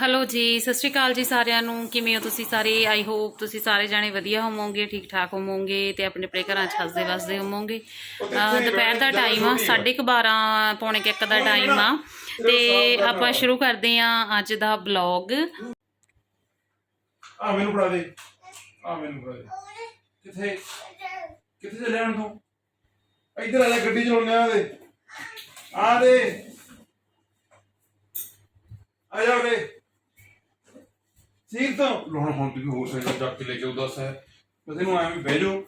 Hello ਜੀ, ਸਤਿ ਸ਼੍ਰੀ ਅਕਾਲ ਜੀ ਸਾਰਿਆਂ ਨੂੰ। ਕਿਵੇਂ ਹੋ ਤੁਸੀਂ ਸਾਰੇ? ਆਈ ਹੋਪ ਤੁਸੀਂ ਸਾਰੇ ਜਾਣੇ ਵਧੀਆ ਹੋਵੋਗੇ ਠੀਕ ਠਾਕ ਹੋਵੋਗੇ ਤੇ ਆਪਣੇ ਆਪਣੇ ਘਰਾਂ 'ਚ ਹੱਸਦੇ ਵਸਦੇ ਹੋਵੋਗੇ। ਦੁਪਹਿਰ ਦਾ ਟਾਈਮ ਆ 12:30 ਪੌਣੇ ਕੁ ਦਾ ਟਾਈਮ ਆ। ਤੇ ਆਪਾਂ ਸ਼ੁਰੂ ਕਰਦੇ ਆ ਅੱਜ ਦਾ ਬਲੌਗ ਆ ਮੈਨੂੰ ਫੜਾ ਦੇ। ਆ ਮੈਨੂੰ ਫੜਾ ਦੇ। ਕਿੱਥੇ? ਕਿੱਥੇ ਚੱਲਿਆ ਹੁਣ ਤੂੰ? ਇੱਧਰ ਆ ਜਾ, ਗੱਡੀ ਚਲਾਉਣੇ ਆ ਦੇ ਆ ਦੇ। ਆ ਜਾ ਵੇ ਸੀਰ ਤੋਂ ਲੋਹਣ ਹੁਣ ਤੂੰ ਹੋਰ ਸਾਈਕਲ ਚੱਕ ਕੇ ਲੈ ਕੇ ਉਹ ਦੱਸ ਹੈ। ਮੈਂ ਤੈਨੂੰ ਐਵੇਂ ਬਹਿ ਜਾਓ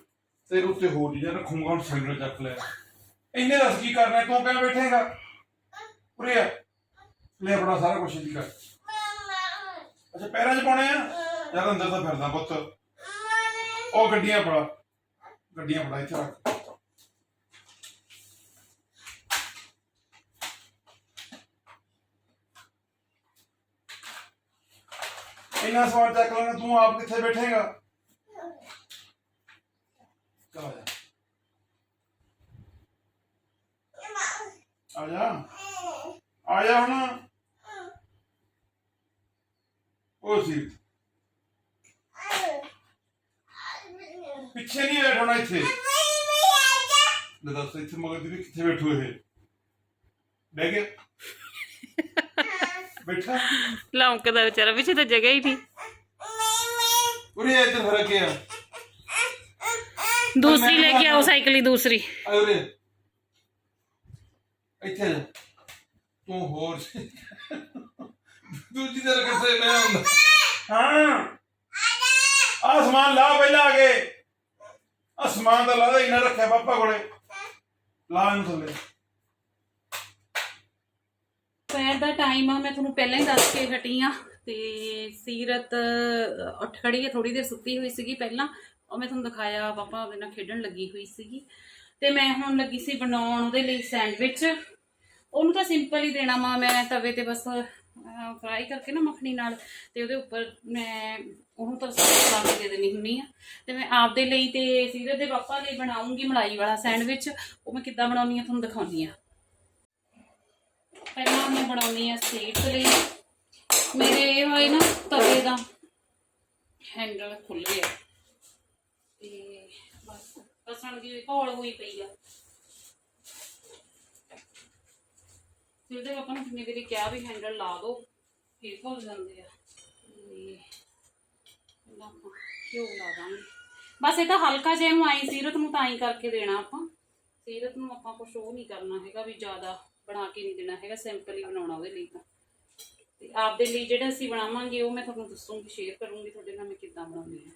ਤੇਰੇ ਉੱਤੇ ਹੋਰ ਚੀਜ਼ਾਂ ਰੱਖੂੰਗਾ, ਹੁਣ ਸਾਈਕਲ ਚੱਕ ਲੈ। ਇੰਨੇ ਦੱਸ ਕੀ ਕਰਨਾ, ਤੂੰ ਕਿਵੇਂ ਬੈਠੇਗਾ? ਉਰੇ ਆ। ਲੈ ਆਪਣਾ ਸਾਰਾ ਕੁਝ ਜੀ ਕਰ ਅੱਛਾ, ਪੈਰਾਂ 'ਚ ਪਾਉਣੇ ਆ? ਯਾਰ ਅੰਦਰ ਤਾਂ ਫਿਰਦਾ ਪੁੱਤ। ਉਹ ਗੱਡੀਆਂ ਫੜਾ। ਗੱਡੀਆਂ ਫੜਾ, ਇੱਥੇ ਰੱਖ। ਇੰਨਾ ਸਵਾਲ ਚੱਕ ਲੈਣਾ ਤੂੰ ਆਪ ਕਿੱਥੇ ਬੈਠੇਗਾ ਚਲ ਆ ਜਾ ਆ ਜਾ ਆ ਜਾ ਹੁਣ ਉਹ ਸੀ ਪਿੱਛੇ ਨਹੀਂ ਬੈਠਣਾ ਇੱਥੇ ਲੈ ਦੱਸ ਇੱਥੇ ਮਗਰ ਦੀ ਕਿੱਥੇ ਬੈਠੂ ਇਹ ਬਹਿ ਗਿਆ ਬੈਠਾ ਲੌਂਕਦਾ ਵਿਚਾਰਾ ਪਿੱਛੇ ਤਾਂ ਜਗ੍ਹਾ ਹੀ ਨਹੀਂ ਉਰੇ ਇੱਧਰ ਫ਼ਰਕ ਗਿਆ ਦੂਸਰੀ ਲੈ ਕੇ ਆਓ ਸਾਈਕਲ ਹੀ ਦੂਸਰੀ ਆ ਉਰੇ ਇੱਥੇ ਆ ਜਾ। ਤੂੰ ਹੋਰ ਦੂਜੀ ਤਰ੍ਹਾਂ ਕਿੱਥੇ ਮੈਂ ਹੁੰਦਾ ਹਾਂ ਆ ਸਮਾਨ ਲਾ ਪਹਿਲਾਂ ਆ ਗਏ ਆ ਸਮਾਨ ਤਾਂ ਲਾ ਦੇ ਇੰਨਾ ਰੱਖਿਆ ਪਾਪਾ ਕੋਲੇ ਲਾ ਇਹਨੂੰ ਥੱਲੇ ਦੁਪਹਿਰ ਦਾ ਟਾਈਮ ਆ, ਮੈਂ ਤੁਹਾਨੂੰ ਪਹਿਲਾਂ ਹੀ ਦੱਸ ਕੇ ਹਟੀ ਆ ਤੇ ਸੀਰਤ ਉੱਠ ਖੜੀ ਹੈ ਥੋੜੀ ਦੇਰ ਸੁੱਤੀ ਹੋਈ ਸੀਗੀ ਪਹਿਲਾਂ। ਉਹ ਮੈਂ ਤੁਹਾਨੂੰ ਦਿਖਾਇਆ, ਪਾਪਾ ਉਹਦੇ ਨਾਲ ਖੇਡਣ ਲੱਗੀ ਹੋਈ ਸੀਗੀ। ਤੇ ਮੈਂ ਹੁਣ ਲੱਗੀ ਸੀ ਬਣਾਉਣ ਉਹਦੇ ਲਈ ਸੈਂਡਵਿਚ। ਉਹਨੂੰ ਤਾਂ ਸਿੰਪਲ ਹੀ ਦੇਣਾ ਵਾ, ਮੈਂ ਤਵੇ ਤੇ ਬਸ ਫਰਾਈ ਕਰਕੇ ਨਾ ਮੱਖਣੀ ਨਾਲ, ਤੇ ਉਹਦੇ ਉੱਪਰ ਮੈਂ ਉਹਨੂੰ ਤਾਂ ਲਾ ਦੇ ਦੇਣੀ ਹੁੰਨੀ ਆ। ਤੇ ਮੈਂ ਆਪਦੇ ਲਈ ਤੇ ਸੀਰਤ ਦੇ ਪਾਪਾ ਲਈ ਬਣਾਉਂਗੀ ਮਲਾਈ ਵਾਲਾ ਸੈਂਡਵਿਚ। ਉਹ ਮੈਂ ਕਿੱਦਾਂ ਬਣਾਉਣੀ ਆ, ਤੁਹਾਨੂੰ ਦਿਖਾਉਣੀ ਆ। ਪਹਿਲਾਂ ਮੈਂ ਬਣਾਉਣੀ ਆ ਸੀਟਸ ਲਈ। ਮੇਰੇ ਇਹ ਹੋਏ ਨਾ ਤਵੇ ਦਾ ਹੈਂਡਲ ਖੁੱਲ ਗਿਆ। ਤੇ ਬਸ ਕਸਣ ਦੀ ਘੋਲ ਹੋਈ ਪਈ ਆ। ਫਿਰ ਆਪਾਂ ਨੂੰ ਕਿੰਨੇ ਵਾਰੀ ਕਿਹਾ ਵੀ ਹੈਂਡਲ ਲਾ ਦੋ, ਫਿਰ ਖੁੱਲ ਜਾਂਦੇ ਆ। ਪਹਿਲਾਂ ਆਪਾਂ ਘਿਓ ਲਾ ਦਾਂਗੇ। ਬਸ ਇਹ ਤਾਂ ਹਲਕਾ ਜਿਹਾ ਨੂੰ ਆਈ ਸੀਰਤ ਨੂੰ ਤਾਂ ਹੀ ਕਰਕੇ ਦੇਣਾ ਆਪਾਂ। ਸੀਰਤ ਨੂੰ ਆਪਾਂ ਕੁਝ ਉਹ ਨਹੀਂ ਕਰਨਾ ਹੈਗਾ ਵੀ ਜ਼ਿਆਦਾ ਬਣਾ ਕੇ ਨਹੀਂ ਦੇਣਾ ਹੈਗਾ ਸਿੰਪਲ ਹੀ ਬਣਾਉਣਾ ਉਹਦੇ ਲਈ ਤਾਂ। ਤੇ ਆਪਦੇ ਲਈ ਜਿਹੜਾ ਅਸੀਂ ਬਣਾਵਾਂਗੇ, ਉਹ ਮੈਂ ਤੁਹਾਨੂੰ ਦੱਸੂਗੀ ਸ਼ੇਅਰ ਕਰੂੰਗੀ ਤੁਹਾਡੇ ਨਾਲ ਮੈਂ ਕਿੱਦਾਂ ਬਣਾਉਂਦੀ ਹਾਂ।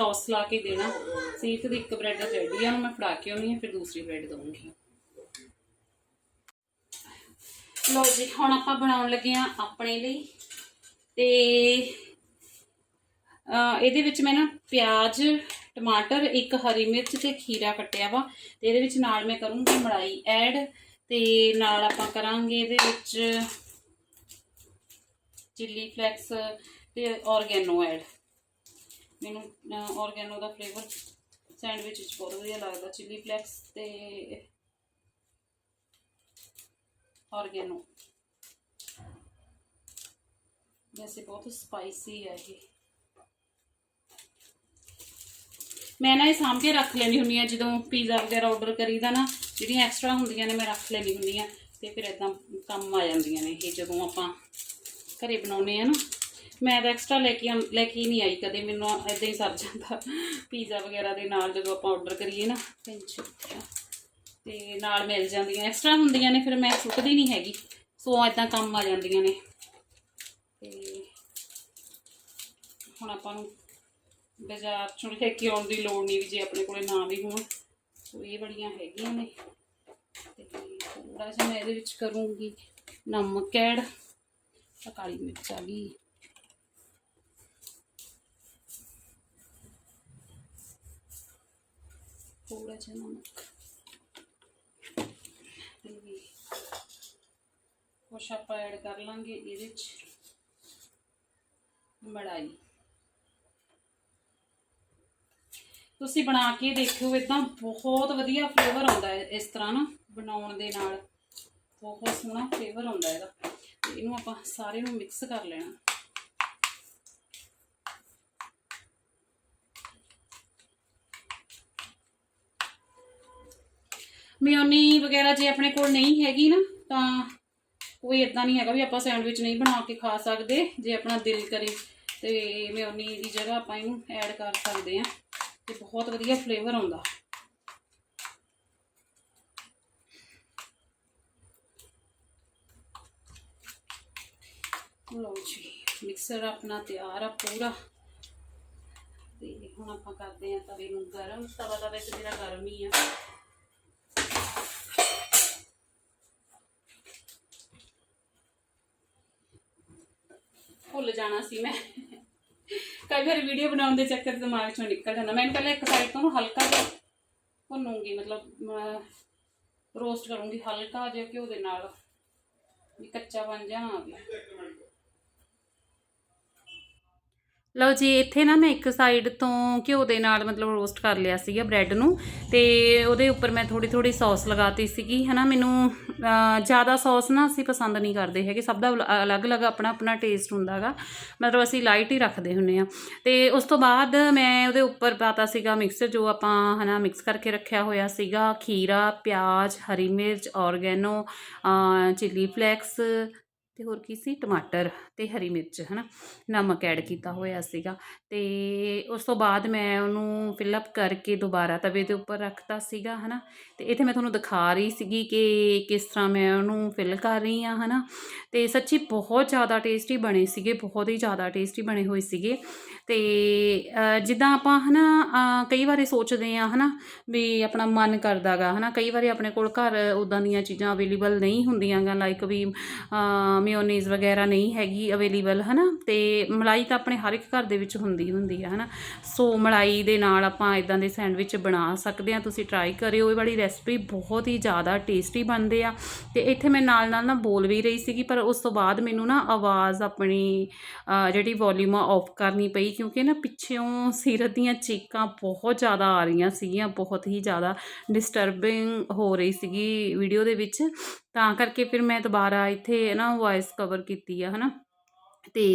ਸੌਸ ਲਾ ਕੇ ਦੇਣਾ। ਸਿਰਫ ਦੀ ਇੱਕ ਬ੍ਰੈਡ ਰੈਡੀ ਆ, ਉਹਨੂੰ ਮੈਂ ਫੜਾ ਕੇ ਆਉਣੀ ਆ ਫਿਰ ਦੂਸਰੀ ਬ੍ਰੈਡ ਦਊਂਗੀ। ਲੋ ਜੀ, ਹੁਣ ਆਪਾਂ ਬਣਾਉਣ ਲੱਗੇ ਆ ਆਪਣੇ ਲਈ। ਤੇ ਇਹਦੇ ਵਿੱਚ ਮੈਂ ਨਾ ਪਿਆਜ਼, ਟਮਾਟਰ, ਇੱਕ ਹਰੀ ਮਿਰਚ ਤੇ ਖੀਰਾ ਕੱਟਿਆ ਵਾ। ਤੇ ਇਹਦੇ ਵਿੱਚ ਨਾਲ ਮੈਂ ਕਰੂੰਗੀ ਮਲਾਈ ਐਡ। ਤੇ ਨਾਲ ਆਪਾਂ ਕਰਾਂਗੇ ਇਹਦੇ ਵਿੱਚ ਚਿੱਲੀ ਫਲੈਕਸ ਤੇ ਔਰਗੈਨੋ ਐਡ। ਮੈਨੂੰ ਔਰਗੈਨੋ ਦਾ ਫਲੇਵਰ ਸੈਂਡਵਿਚ ਵਿੱਚ ਬਹੁਤ ਵਧੀਆ ਲੱਗਦਾ ਚਿੱਲੀ ਫਲੈਕਸ ਤੇ ਔਰਗੈਨੋ ਵੈਸੇ ਬਹੁਤ ਸਪਾਈਸੀ ਹੈ ਇਹ। ਮੈਂ ਨਾ ਇਹ ਸਾਂਭ ਕੇ ਰੱਖ ਲੈਣੀ ਹੁੰਦੀ ਆ ਜਦੋਂ ਪੀਜ਼ਾ ਵਗੈਰਾ ਆਰਡਰ ਕਰੀਦਾ ਨਾ, ਜਿਹੜੀਆਂ ਐਕਸਟਰਾ ਹੁੰਦੀਆਂ ਨੇ ਮੈਂ ਰੱਖ ਲੈਣੀ ਹੁੰਦੀ ਆ ਤੇ ਫਿਰ ਇਦਾਂ ਕੰਮ ਆ ਜਾਂਦੀਆਂ ਨੇ, ਇਹ ਜਦੋਂ ਆਪਾਂ ਘਰੇ ਬਣਾਉਨੇ ਆ ਨਾ ਮੈਂ ਤਾਂ ਐਕਸਟਰਾ ਲੈ ਕੇ ਆਂ- ਲੈ ਕੇ ਹੀ ਨਹੀਂ ਆਈ ਕਦੇ, ਮੈਨੂੰ ਇਦਾਂ ਹੀ ਸਰ ਜਾਂਦਾ। ਪੀਜ਼ਾ ਵਗੈਰਾ ਦੇ ਨਾਲ ਜਦੋਂ ਆਪਾਂ ਆਰਡਰ ਕਰੀਏ ਨਾ ਪਿੰਚ ਤੇ ਨਾਲ ਮਿਲ ਜਾਂਦੀਆਂ। ਐਕਸਟਰਾ ਹੁੰਦੀਆਂ ਨੇ, ਫਿਰ ਮੈਂ ਸੁੱਟਦੀ ਨਹੀਂ ਹੈਗੀ। ਸੋ ਇਦਾਂ ਕੰਮ ਆ ਜਾਂਦੀਆਂ ਨੇ। ਤੇ ਹੁਣ ਆਪਾਂ ਨੂੰ ਬਾਜ਼ਾਰ ਚੋਂ ਲੈ ਕੇ ਆਉਣ ਦੀ ਲੋੜ ਨਹੀਂ ਵੀ ਜੇ ਆਪਣੇ ਕੋਲੇ ਨਾ ਵੀ ਹੋਣ। ਸੋ ਇਹ ਬੜੀਆਂ ਹੈਗੀਆਂ ਨੇ। ਤੇ ਥੋੜਾ ਜਿਹਾ ਮੈਂ ਇਹਦੇ ਵਿੱਚ ਕਰੂੰਗੀ ਨਮਕ ਐਡ ਆਹ ਕਾਲੀ ਮਿਰਚ ਆ ਗਈ। ਥੋੜਾ ਜਿਹਾ ਕੁਛ ਆਪਾਂ ਐਡ ਕਰ ਲਾਂਗੇ ਇਹਦੇ ਚ। ਮੜਾਈ। ਤੁਸੀਂ ਬਣਾ ਕੇ ਦੇਖਿਓ ਇਦਾਂ ਬਹੁਤ ਵਧੀਆ ਫਲੇਵਰ ਆਉਂਦਾ ਹੈ ਇਸ ਤਰ੍ਹਾਂ ਨਾ, ਬਣਾਉਣ ਦੇ ਨਾਲ। ਬਹੁਤ ਸੋਹਣਾ ਫਲੇਵਰ ਆਉਂਦਾ ਇਹਦਾ। ਇਹਨੂੰ ਆਪਾਂ ਸਾਰੇ ਨੂੰ ਮਿਕਸ ਕਰ ਲੈਣਾ। ਮਿਓਨੀ ਵਗੈਰਾ ਜੇ ਆਪਣੇ ਕੋਲ ਨਹੀਂ ਹੈਗੀ ਨਾ, ਤਾਂ ਕੋਈ ਇਦਾਂ ਨਹੀਂ ਹੈਗਾ ਵੀ ਆਪਾਂ ਸੈਂਡਵਿਚ ਨਹੀਂ ਬਣਾ ਕੇ ਖਾ ਸਕਦੇ, ਜੇ ਆਪਣਾ ਦਿਲ ਕਰੇ ਤੇ ਮਿਓਨੀ ਦੀ ਜਗ੍ਹਾ ਆਪਾਂ ਇਹਨੂੰ ਐਡ ਕਰ ਸਕਦੇ ਆ ਤੇ ਬਹੁਤ ਵਧੀਆ ਫਲੇਵਰ ਆਉਂਦਾ। ਲਓ ਜੀ ਮਿਕਸਰ ਆਪਣਾ ਤਿਆਰ ਆ ਪੂਰਾ। ਤੇ ਹੁਣ ਆਪਾਂ ਕਰਦੇ ਆ ਤਵੇ ਨੂੰ ਗਰਮ, ਤਵਾ ਤਾਂ ਵੈਸੇ ਮੇਰਾ ਗਰਮ ਹੀ ਆ। ਭੁੱਲ ਜਾਣਾ ਸੀ ਮੈਂ। ਕਈ ਵਾਰ ਵੀਡੀਓ ਬਣਾਉਣ ਦੇ ਚੱਕਰ ਦਿਮਾਗ ਚੋਂ ਨਿਕਲ ਜਾਂਦਾ। ਮੈਂ ਪਹਿਲਾਂ ਇੱਕ ਸਾਈਡ ਤੋਂ ਹਲਕਾ ਜਿਹਾ ਭੁੰਨੂੰਗੀ, ਮਤਲਬ ਰੋਸਟ ਕਰੂੰਗੀ ਹਲਕਾ ਜਿਹਾ ਘਿਓ ਦੇ ਨਾਲ। ਵੀ ਕੱਚਾ ਬਣ ਜਾ ਨਾ ਆਵੇ ਲਓ ਜੀ, ਇੱਥੇ ਨਾ ਮੈਂ ਇੱਕ ਸਾਈਡ ਤੋਂ ਘਿਓ ਦੇ ਨਾਲ ਮਤਲਬ ਰੋਸਟ ਕਰ ਲਿਆ ਸੀਗਾ ਬ੍ਰੈਡ ਨੂੰ ਤੇ ਉਹਦੇ ਉੱਪਰ ਮੈਂ ਥੋੜੀ ਥੋੜੀ ਸੌਸ ਲਗਾਤੀ ਸੀਗੀ, ਹਨਾ? ਮੈਨੂੰ ਜ਼ਿਆਦਾ ਸੌਸ ਨਾ ਅਸੀਂ ਪਸੰਦ ਨਹੀਂ ਕਰਦੇ ਹੈਗੇ, ਸਭ ਦਾ ਅਲੱਗ-ਅਲੱਗ ਆਪਣਾ ਆਪਣਾ ਟੇਸਟ ਹੁੰਦਾਗਾ ਮਤਲਬ ਅਸੀਂ ਲਾਈਟ ਹੀ ਰੱਖਦੇ ਹੁੰਨੇ ਆ। ਤੇ ਉਸ ਤੋਂ ਬਾਅਦ ਮੈਂ ਉਹਦੇ ਉੱਪਰ ਪਾਤਾ ਸੀਗਾ ਮਿਕਸਰ ਜੋ ਆਪਾਂ, ਹਨਾ ਮਿਕਸ ਕਰਕੇ ਰੱਖਿਆ ਹੋਇਆ ਸੀਗਾ। ਖੀਰਾ, ਪਿਆਜ਼, ਹਰੀ ਮਿਰਚ ਔਰਗੈਨੋ ਚਿੱਲੀ ਫਲੇਕਸ ਤੇ ਹੋਰ ਕੀ ਸੀ? ਟਮਾਟਰ ਤੇ ਹਰੀ ਮਿਰਚ ਹਨਾ? ਨਮਕ ਐਡ ਕੀਤਾ ਹੋਇਆ ਸੀਗਾ। ਤੇ ਉਸ ਤੋਂ ਬਾਅਦ ਮੈਂ ਉਹਨੂੰ ਫਿਲ ਅਪ ਕਰਕੇ ਦੁਬਾਰਾ ਤਵੇ ਦੇ ਉੱਪਰ ਰੱਖਤਾ ਸੀਗਾ ਹਨਾ? ਤੇ ਇੱਥੇ ਮੈਂ ਤੁਹਾਨੂੰ ਦਿਖਾ ਰਹੀ ਸੀਗੀ ਕਿ ਕਿਸ ਤਰ੍ਹਾਂ ਮੈਂ ਉਹਨੂੰ ਫਿਲ ਕਰ ਰਹੀ ਆ ਹਨਾ? ਤੇ ਸੱਚੀ ਬਹੁਤ ਜ਼ਿਆਦਾ ਟੇਸਟੀ ਬਣੇ ਸੀਗੇ ਬਹੁਤ ਹੀ ਜ਼ਿਆਦਾ ਟੇਸਟੀ ਬਣੇ ਹੋਏ ਸੀਗੇ। ਤੇ ਜਿੱਦਾਂ ਆਪਾਂ ਹਨਾ ਅ, ਕਈ ਵਾਰੀ ਸੋਚਦੇ ਆ ਹਨਾ ਵੀ ਆਪਣਾ ਮਨ ਕਰਦਾਗਾ ਹਨਾ? ਕਈ ਵਾਰੀ ਆਪਣੇ ਕੋਲ ਘਰ ਉਦਾਂ ਦੀਆਂ ਚੀਜ਼ਾਂ ਅਵੇਲੇਬਲ ਨਹੀਂ ਹੁੰਦੀਆਂ ਗਾ ਲਾਈਕ ਵੀ ਮਿਓਨੀਜ਼ ਵਗੈਰਾ ਨਹੀਂ ਹੈਗੀ ਅਵੇਲੇਬਲ, ਹਨਾ? ਤੇ ਮਲਾਈ ਤਾਂ ਆਪਣੇ ਹਰ ਇੱਕ ਘਰ ਦੇ ਵਿੱਚ ਹੁੰਦੀ ਹੁੰਦੀ ਆ, ਹਨਾ? ਸੋ ਮਲਾਈ ਦੇ ਨਾਲ ਆਪਾਂ ਇਦਾਂ ਦੇ ਸੈਂਡਵਿਚ ਬਣਾ ਸਕਦੇ ਆ, ਤੁਸੀਂ ਟਰਾਈ ਕਰਿਓ। ਇਹ ਵਾਲੀ ਰੈਸਪੀ ਬਹੁਤ ਹੀ ਜ਼ਿਆਦਾ ਟੇਸਟੀ ਬਣਦੇ ਆ। ਤੇ ਇੱਥੇ ਮੈਂ ਨਾਲ ਨਾਲ ਨਾ ਬੋਲ ਵੀ ਰਹੀ ਸੀਗੀ, ਪਰ ਉਸ ਤੋਂ ਬਾਅਦ ਮੈਨੂੰ ਨਾ ਆਵਾਜ਼ ਆਪਣੀ ਜਿਹੜੀ ਵੋਲਿਊਮ ਆ ਆਫ ਕਰਨੀ ਪਈ, ਕਿਉਂਕਿ ਨਾ ਪਿੱਛੋਂ ਸੀਰਤ ਦੀਆਂ ਚੀਕਾਂ ਬਹੁਤ ਜ਼ਿਆਦਾ ਆ ਰਹੀਆਂ ਸੀਗੀਆਂ, ਬਹੁਤ ਹੀ ਜ਼ਿਆਦਾ ਡਿਸਟਰਬਿੰਗ ਹੋ ਰਹੀ ਸੀਗੀ ਵੀਡੀਓ ਦੇ ਵਿੱਚ। ਤਾਂ ਕਰਕੇ ਫਿਰ ਮੈਂ ਦੁਬਾਰਾ ਇੱਥੇ ਨਾ ਵੋਇਸ ਕਵਰ ਕੀਤੀ ਆ ਹੈ ਨਾ ਅਤੇ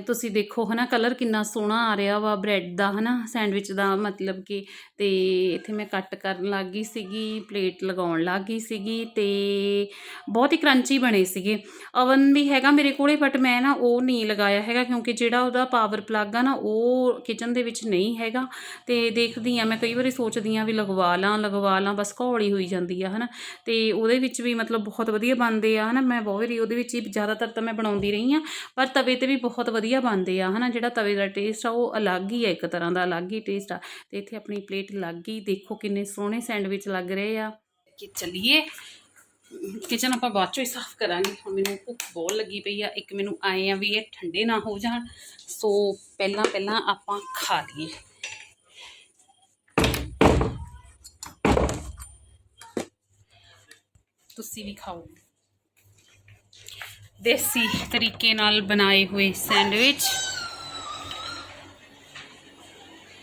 ਤੁਸੀਂ ਦੇਖੋ ਹਨਾ ਕਲਰ ਕਿੰਨਾ ਸੋਹਣਾ ਆ ਰਿਹਾ ਵਾ ਬ੍ਰੈਡ ਦਾ ਹਨਾ ਸੈਂਡਵਿਚ ਦਾ ਮਤਲਬ ਕਿ। ਤੇ ਇੱਥੇ ਮੈਂ ਕੱਟ ਕਰਨ ਲੱਗ ਗਈ ਸੀਗੀ ਪਲੇਟ ਲਗਾਉਣ ਲੱਗ ਗਈ ਸੀਗੀ ਤੇ ਬਹੁਤ ਹੀ ਕਰੰਚੀ ਬਣੇ ਸੀਗੇ। ਅਵਨ ਵੀ ਹੈਗਾ ਮੇਰੇ ਕੋਲੇ ਬਟ ਮੈਂ ਨਾ ਉਹ ਨਹੀਂ ਲਗਾਇਆ ਹੈਗਾ, ਕਿਉਂਕਿ ਜਿਹੜਾ ਉਹਦਾ ਪਾਵਰ ਪਲੱਗ ਆ ਨਾ, ਉਹ ਕਿਚਨ ਦੇ ਵਿੱਚ ਨਹੀਂ ਹੈਗਾ। ਤੇ ਦੇਖਦੀ ਆ, ਮੈਂ ਕਈ ਵਾਰੀ ਸੋਚਦੀ ਆ ਵੀ ਲਗਵਾ ਲਾਂ ਲਗਵਾ ਲਾਂ, ਬਸ ਘੋਲੀ ਹੋਈ ਜਾਂਦੀ ਆ ਹਨਾ। ਤੇ ਉਹਦੇ ਵਿੱਚ ਵੀ ਮਤਲਬ ਬਹੁਤ ਵਧੀਆ ਬਣਦੇ ਆ ਹਨਾ। ਮੈਂ ਬਹੁਤ ਵਾਰੀ ਉਹਦੇ ਵਿੱਚ ਹੀ ਜ਼ਿਆਦਾਤਰ ਤਾਂ ਮੈਂ ਬਣਾਉਂਦੀ ਰਹੀ ਆ, ਪਰ ਤਵੇ ਤੇ ਵੀ ਬਹੁਤ ਵਧੀਆ ਬਣਦੇ ਆ, ਹਨਾ? ਜਿਹੜਾ ਤਵੇ ਦਾ ਟੇਸਟ ਆ, ਉਹ ਅਲੱਗ ਹੀ ਆ, ਇੱਕ ਤਰ੍ਹਾਂ ਦਾ ਅਲੱਗ ਹੀ ਟੇਸਟ ਆ। ਤੇ ਇੱਥੇ ਆਪਣੀ ਪਲੇਟ ਲੱਗ ਗਈ ਦੇਖੋ ਕਿੰਨੇ ਸੋਹਣੇ ਸੈਂਡਵਿਚ ਲੱਗ ਰਹੇ ਆ। ਕਿ ਚੱਲੀਏ। ਕਿਚਨ ਆਪਾਂ ਬਾਅਦ ਚੋਂ ਹੀ ਸਾਫ਼ ਕਰਾਂਗੇ। ਹੁਣ ਮੈਨੂੰ ਭੁੱਖ ਬਹੁਤ ਲੱਗੀ ਪਈ ਆ। ਇੱਕ ਮੈਨੂੰ ਆਏ ਆ ਵੀ ਇਹ ਠੰਡੇ ਨਾ ਹੋ ਜਾਣ। ਸੋ ਪਹਿਲਾਂ ਪਹਿਲਾਂ ਆਪਾਂ ਖਾ ਲਈਏ। ਤੁਸੀਂ ਵੀ ਖਾਓ। ਦੇਸੀ ਤਰੀਕੇ ਨਾਲ ਬਣਾਏ ਹੋਏ ਸੈਂਡਵਿਚ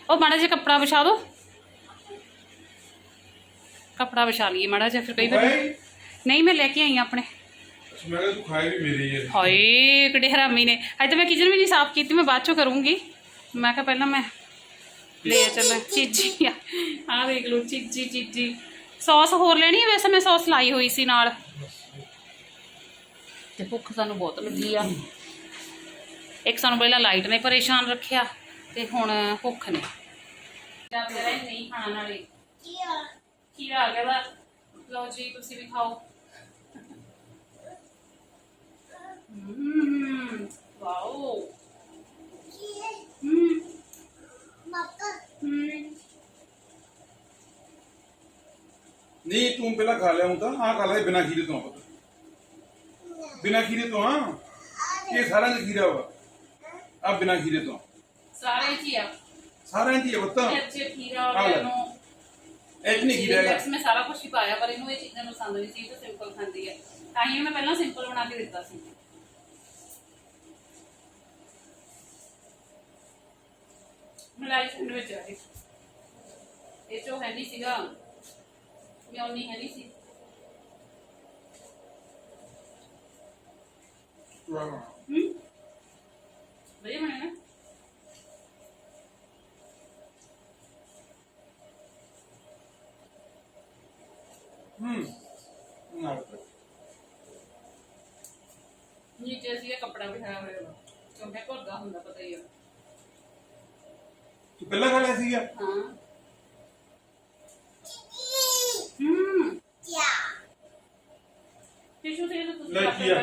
ਉਹ ਮਾੜਾ ਜਿਹਾ ਕੱਪੜਾ ਵਿਛਾ ਦਿਓ ਕੱਪੜਾ ਵਿਛਾ ਲਈਏ ਮਾੜਾ ਜਿਹਾ ਫਿਰ ਕਈ ਵਾਰ ਭਾਈ ਨਹੀਂ ਮੈਂ ਲੈ ਕੇ ਆਈ ਆਂ ਆਪਣੇ ਮੈਂ ਕਿਹਾ ਤੂੰ ਖਾਏ ਵੀ ਮੇਰੇ ਹੀ ਆ ਹਾਏ ਕਿਹੜੇ ਹਰਾਮੀ ਨੇ ਅਜੇ ਤਾਂ ਮੈਂ ਕਿਚਨ ਵੀ ਨਹੀਂ ਸਾਫ਼ ਕੀਤੀ ਮੈਂ ਬਾਅਦ ਚੋਂ ਕਰੂੰਗੀ ਮੈਂ ਕਿਹਾ ਪਹਿਲਾਂ ਮੈਂ ਲੈ ਚੱਲਾਂ ਚੀਜੀ ਆ ਆਹ ਦੇਖ ਲਓ ਚੀਜੀ ਚੀਜੀ ਸੌਸ ਹੋਰ ਲੈਣੀ ਹੈ ਵੈਸੇ ਮੈਂ ਸੌਸ ਲਾਈ ਹੋਈ ਸੀ ਨਾਲ ਤੇ ਭੁੱਖ ਸਾਨੂੰ ਬਹੁਤ ਲੱਗੀ ਆ। ਇੱਕ ਸਾਨੂੰ ਪਹਿਲਾਂ ਲਾਈਟ ਨੇ ਪਰੇਸ਼ਾਨ ਰੱਖਿਆ ਤੇ ਹੁਣ ਭੁੱਖ ਨੇ। ਜਾਂ ਮੇਰਾ ਹੀ ਨਹੀਂ ਖਾਣਾ ਨਾਲੇ। ਖੀਰਾ। ਆ ਗਿਆ ਵਾ। ਲਓ ਜੀ ਤੁਸੀਂ ਵੀ ਖਾਓ। ਹਮ ਵਾਓ। ਹਮ ਹਮ ਨਹੀਂ ਤੂੰ ਪਹਿਲਾਂ ਖਾ ਲਿਆ ਹੁਣ ਤਾਂ ਆਹ ਖਾ ਲੈ ਬਿਨਾ ਖੀਰੇ ਤੋਂ ਆ ਪੁੱਤ ਬਿਨਾ ਖੀਰੇ ਤੋਂ ਆ ਇਹ ਸਾਰਿਆਂ ਦਾ ਖੀਰਾ ਵਾ। ਆ ਬਿਨਾ ਖੀਰੇ ਤੋਂ। ਸਾਰੇ ਜੀ ਆ ਦੀ ਆ ਪੁੱਤ। ਅੱਛੇ ਖੀਰਾ ਆ ਲੈ। ਮੈਨੂੰ ਇਹ ਨਹੀਂ ਰਹਿ ਰਿਲੈਕਸ ਮੈਂ ਸਾਰਾ ਕੁਝ ਹੀ ਪਾਇਆ ਪਰ ਇਹਨੂੰ ਇਹ ਚੀਜ਼ਾਂ ਪਸੰਦ ਨਹੀਂ ਸੀ ਇਹ ਤਾਂ ਸਿੰਪਲ ਖਾਂਦੀ ਹੈ ਤਾਂ ਹੀ ਮੈਂ ਪਹਿਲਾਂ ਸਿੰਪਲ ਬਣਾ ਕੇ ਦਿੱਤਾ ਸੀ। ਮਲਾਈ ਸੈਂਡਵਿਚ ਆ ਇਹ। ਇਹ ਚੋ ਹੈ ਨਹੀਂ ਸੀਗਾ। ਮਿਓਨੀ ਹੈ ਨਹੀਂ ਸੀ। ਹੂੰ ਵਧੀਆ ਬਣਿਆ ਨਾ ਹੂੰ ਨਾ ਨੀਚੇ ਸੀ ਕੱਪੜਾ ਬਿਠਾਇਆ ਹੋਇਆ ਵਾ ਕਿਉਂਕਿ ਘੁਰਦਾ ਹੁੰਦਾ ਪਤਾ ਹੀ ਆ ਤੂੰ ਪਹਿਲਾਂ ਖਾ ਲਿਆ ਸੀਗਾ ਹਾਂ ਹੂੰ ਟਿਸ਼ੂ ਤੇ ਤਾਂ ਤੁਸੀਂ ਲੈ ਕੱਟ ਕੀ ਆ?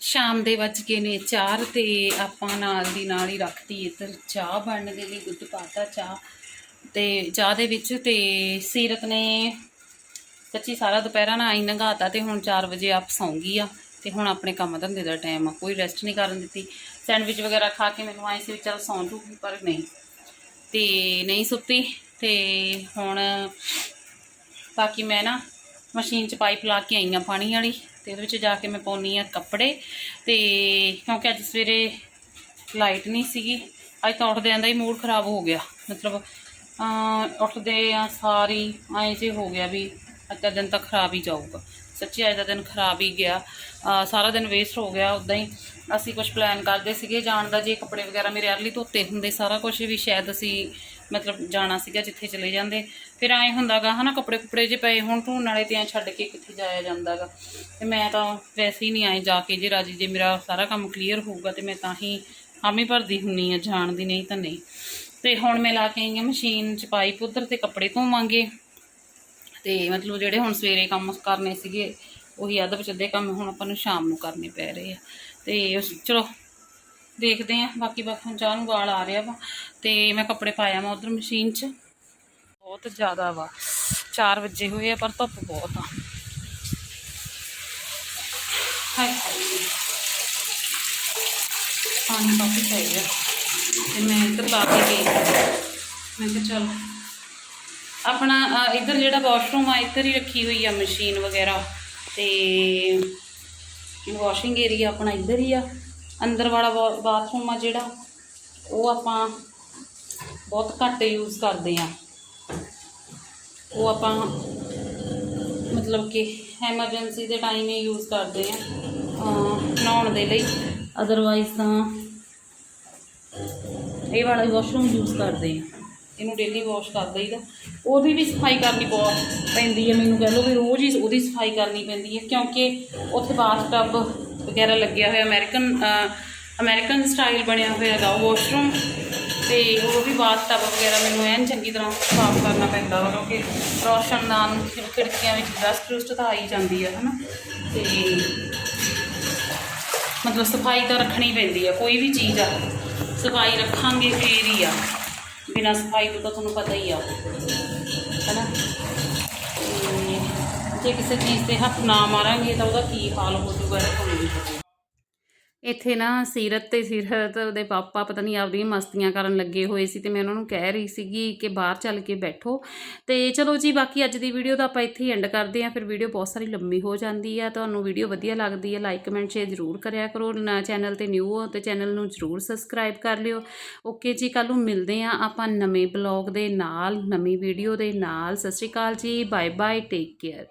ਸ਼ਾਮ ਦੇ ਵੱਜ ਗਏ ਨੇ 4 ਤੇ ਆਪਾਂ ਨਾਲ ਦੀ ਨਾਲ ਹੀ ਰੱਖਤੀ ਇੱਧਰ ਚਾਹ ਬਣਨ ਦੇ ਲਈ ਦੁੱਧ ਪਾਤਾ ਚਾਹ ਤੇ ਚਾਹ ਦੇ ਵਿੱਚ ਤੇ ਸੀਰਤ ਨੇ ਸੱਚੀ ਸਾਰਾ ਦੁਪਹਿਰਾ ਨਾ ਆਈ ਨਗਾਤਾ ਤੇ ਹੁਣ 4 ਵਜੇ ਆਪ ਸੌਂਗੀ ਆ ਤੇ ਹੁਣ ਆਪਣੇ ਕੰਮ ਧੰਦੇ ਦਾ ਟਾਈਮ ਆ, ਕੋਈ ਰੈਸਟ ਨਹੀਂ ਕਰਨ ਦਿੱਤੀ। ਸੈਂਡਵਿਚ ਵਗੈਰਾ ਖਾ ਕੇ ਮੈਨੂੰ ਆਈ ਸੀ ਵੀ ਚੱਲ ਸੌਂ ਜੂਗੀ ਪਰ ਨਹੀਂ। ਤੇ ਨਹੀਂ ਸੁੱਤੀ ਤੇ ਹੁਣ ਬਾਕੀ ਮੈਂ ਨਾ ਮਸ਼ੀਨ 'ਚ ਪਾਈਪ ਲਾ ਕੇ ਆਈ ਆ ਪਾਣੀ ਵਾਲੀ ਤੇ ਉਹਦੇ ਵਿੱਚ ਜਾ ਕੇ ਮੈਂ ਪਾਉਣੀ ਆ ਕੱਪੜੇ ਤੇ ਕਿਉਂਕਿ ਅੱਜ ਸਵੇਰੇ ਲਾਈਟ ਨਹੀਂ ਸੀਗੀ, ਅੱਜ ਤਾਂ ਉੱਠਦੇ ਆਂਦਾ ਹੀ ਮੂਡ ਖਰਾਬ ਹੋ ਗਿਆ। ਮਤਲਬ ਉੱਠਦੇ ਆ ਸਾਰੀ, ਐਂ ਜੇ ਹੋ ਗਿਆ ਵੀ ਅੱਜ ਦਾ ਦਿਨ ਤਾਂ ਖਰਾਬ ਹੀ ਜਾਊਗਾ। ਸੱਚੀ ਅੱਜ ਦਾ ਦਿਨ ਖਰਾਬ ਹੀ ਗਿਆ। ਸਾਰਾ ਦਿਨ ਵੇਸਟ ਹੋ ਗਿਆ ਉਦਾਂ ਹੀ। ਅਸੀਂ ਕੁਝ ਪਲਾਨ ਕਰਦੇ ਸੀਗੇ ਜਾਣ ਦਾ, ਜੇ ਕੱਪੜੇ ਵਗੈਰਾ ਮੇਰੇ ਅਰਲੀ ਧੋਤੇ ਹੁੰਦੇ, ਸਾਰਾ ਕੁਝ ਵੀ ਸ਼ਾਇਦ ਅਸੀਂ ਮਤਲਬ ਜਾਣਾ ਸੀਗਾ ਜਿੱਥੇ ਚਲੇ ਜਾਂਦੇ। ਫਿਰ ਐਂ ਹੁੰਦਾਗਾ, ਹਨਾ ਕੱਪੜੇ ਕੁਪੜੇ ਜੇ ਪਏ ਹੁਣ ਧੋਣ ਵਾਲੇ ਤੇ ਐਂ ਛੱਡ ਕੇ ਕਿੱਥੇ ਜਾਇਆ ਜਾਂਦਾਗਾ। ਤੇ ਮੈਂ ਤਾਂ ਵੈਸੇ ਹੀ ਨਹੀਂ ਆਏ ਜਾ ਕੇ ਜੇ ਰਾਜੀ, ਜੇ ਮੇਰਾ ਸਾਰਾ ਕੰਮ ਕਲੀਅਰ ਹੋਊਗਾ ਤੇ ਮੈਂ ਤਾਂ ਹੀ ਹਾਮੀ ਭਰਦੀ ਹੁੰਨੀ ਆ, ਜਾਣ ਦੀ ਨਹੀਂ ਤਾਂ ਨਹੀਂ। ਤੇ ਹੁਣ ਮੈਂ ਲਾ ਕੇ ਆਈ ਹਾਂ ਮਸ਼ੀਨ 'ਚ ਪਾਈ ਉਧਰ ਤੇ ਕੱਪੜੇ ਧੋਵਾਂਗੇ। ਤੇ ਮਤਲਬ ਜਿਹੜੇ ਹੁਣ ਸਵੇਰੇ ਕੰਮ ਕਰਨੇ ਸੀਗੇ, ਉਹੀ ਅੱਧ ਵਿਚੱਦੇ ਕੰਮ ਹੁਣ ਆਪਾਂ ਨੂੰ ਸ਼ਾਮ ਨੂੰ ਕਰਨੇ ਪੈ ਰਹੇ ਆ। ਤੇ ਚਲੋ, ਦੇਖਦੇ ਆ, ਬਾਕੀ ਬਾਕੀ ਹੁਣ ਚਾਹ ਨੂੰ ਵਾਲ ਆ ਰਿਹਾ ਵਾ। ਤੇ ਮੈਂ ਕੱਪੜੇ ਪਾਇਆ ਮੈਂ ਉਧਰ ਮਸ਼ੀਨ 'ਚ। ਬਹੁਤ ਜ਼ਿਆਦਾ ਵਾ। 4 ਵਜੇ ਹੋਏ ਆ, ਪਰ ਧੁੱਪ ਬਹੁਤ ਆ। ਹਾਏ ਹਾਏ। ਪਾਣੀ ਕਾਫੀ ਪੈ ਤੇ ਮੈਂ ਇੱਧਰ ਲਾ ਕੇ ਗਈ। ਮੈਂ ਕਿਹਾ ਚਲ, ਆਪਣਾ ਇੱਧਰ ਜਿਹੜਾ ਵਾਸ਼ਰੂਮ ਆ, ਇੱਧਰ ਹੀ ਰੱਖੀ ਹੋਈ ਆ ਮਸ਼ੀਨ ਵਗੈਰਾ। ਤੇ ਵਾਸ਼ਿੰਗ ਏਰੀਆ ਆਪਣਾ ਇੱਧਰ ਹੀ ਆ। ਅੰਦਰ ਵਾਲਾ ਵਾ- ਬਾਥਰੂਮ ਆ ਜਿਹੜਾ, ਉਹ ਆਪਾਂ ਬਹੁਤ ਘੱਟ ਯੂਜ਼ ਕਰਦੇ ਆ। ਉਹ ਆਪਾਂ ਮਤਲਬ ਕਿ ਐਮਰਜੈਂਸੀ ਦੇ ਟਾਈਮ ਹੀ ਯੂਜ਼ ਕਰਦੇ ਆ ਨਹਾਉਣ ਦੇ ਲਈ। ਅਦਰਵਾਈਜ਼ ਤਾਂ ਇਹ ਵਾਲਾ ਵਾਸ਼ਰੂਮ ਯੂਜ਼ ਕਰਦੇ ਆ ਇਹਨੂੰ ਡੇਲੀ ਵਾਸ਼ ਕਰ ਦਈਦਾ। ਉਹਦੀ ਵੀ ਸਫ਼ਾਈ ਕਰਨੀ ਬਹੁਤ ਪੈਂਦੀ ਹੈ ਮੈਨੂੰ ਕਹਿ ਲਓ ਵੀ ਰੋਜ਼ ਹੀ ਉਹਦੀ ਸਫ਼ਾਈ ਕਰਨੀ ਪੈਂਦੀ ਹੈ, ਕਿਉਂਕਿ ਉੱਥੇ ਬਾਥ ਟਬ ਵਗੈਰਾ ਲੱਗਿਆ ਹੋਇਆ ਅਮਰੀਕਨ ਅਮਰੀਕਨ ਸਟਾਈਲ ਬਣਿਆ ਹੋਇਆ ਹੈਗਾ ਵਾਸ਼ਰੂਮ ਤੇ ਉਹ ਵੀ ਬਾਥ ਵਗੈਰਾ ਮੈਨੂੰ ਐਨ ਚੰਗੀ ਤਰ੍ਹਾਂ ਸਾਫ਼ ਕਰਨਾ ਪੈਂਦਾ ਵਾ, ਕਿਉਂਕਿ ਰੋਸ਼ਨਦਾਨ ਖਿੜਕੀਆਂ ਵਿੱਚ ਡਸਟ ਡਸਟ ਤਾਂ ਆ ਹੀ ਜਾਂਦੀ ਹੈ ਹਨਾ? ਤੇ ਮਤਲਬ ਸਫ਼ਾਈ ਤਾਂ ਰੱਖਣੀ ਪੈਂਦੀ ਆ, ਕੋਈ ਵੀ ਚੀਜ਼ ਆ, ਸਫ਼ਾਈ ਰੱਖਾਂਗੇ ਫੇਰ ਹੀ ਆ। ਬਿਨਾਂ ਸਫ਼ਾਈ ਤੋਂ ਤਾਂ ਤੁਹਾਨੂੰ ਪਤਾ ਹੀ ਆ, ਹੈਨਾ? ਤੇ ਜੇ ਕਿਸੇ ਚੀਜ਼ ਤੇ ਹੱਥ ਨਾ ਮਾਰਾਂਗੇ ਤਾਂ ਉਹਦਾ ਕੀ ਹਾਲ ਹੋ ਜਾਊਗਾ, ਇਹ ਤੁਹਾਨੂੰ ਪਤਾ। ਇੱਥੇ ਨਾ ਸੀਰਤ ਤੇ ਸੀਰਤ ਦੇ ਪਾਪਾ ਪਤਾ ਨਹੀਂ ਆਪਦੀਆਂ ਮਸਤੀਆਂ ਕਰਨ ਲੱਗੇ ਹੋਏ ਸੀ ਤੇ ਮੈਂ ਉਹਨਾਂ ਨੂੰ ਕਹਿ ਰਹੀ ਸੀਗੀ ਕਿ ਬਾਹਰ ਚੱਲ ਕੇ ਬੈਠੋ। ਤੇ ਚਲੋ ਜੀ, ਬਾਕੀ ਅੱਜ ਦੀ ਵੀਡੀਓ ਤਾਂ ਆਪਾਂ ਇੱਥੇ ਹੀ ਐਂਡ ਕਰਦੇ ਆਂ ਫਿਰ ਵੀਡੀਓ ਬਹੁਤ ਸਾਰੀ ਲੰਮੀ ਹੋ ਜਾਂਦੀ ਆ। ਤੁਹਾਨੂੰ ਵੀਡੀਓ ਵਧੀਆ ਲੱਗਦੀ ਹੈ ਲਾਈਕ ਕਮੈਂਟ ਸ਼ੇਅਰ ਜ਼ਰੂਰ ਕਰਿਆ ਕਰੋ। ਨਾ ਚੈਨਲ ਤੇ ਨਿਊ ਹੋ ਤੇ ਚੈਨਲ ਨੂੰ ਜ਼ਰੂਰ ਸਬਸਕ੍ਰਾਈਬ ਕਰ ਲਿਓ। ਓਕੇ ਜੀ ਕੱਲ ਨੂੰ ਮਿਲਦੇ ਆਂ ਆਪਾਂ ਨਵੇਂ ਬਲੌਗ ਦੇ ਨਾਲ, ਨਵੀਂ ਵੀਡੀਓ ਦੇ ਨਾਲ। ਸਤਿ ਸ਼੍ਰੀ ਅਕਾਲ ਜੀ ਬਾਏ ਬਾਏ ਟੇਕ ਕੇਅਰ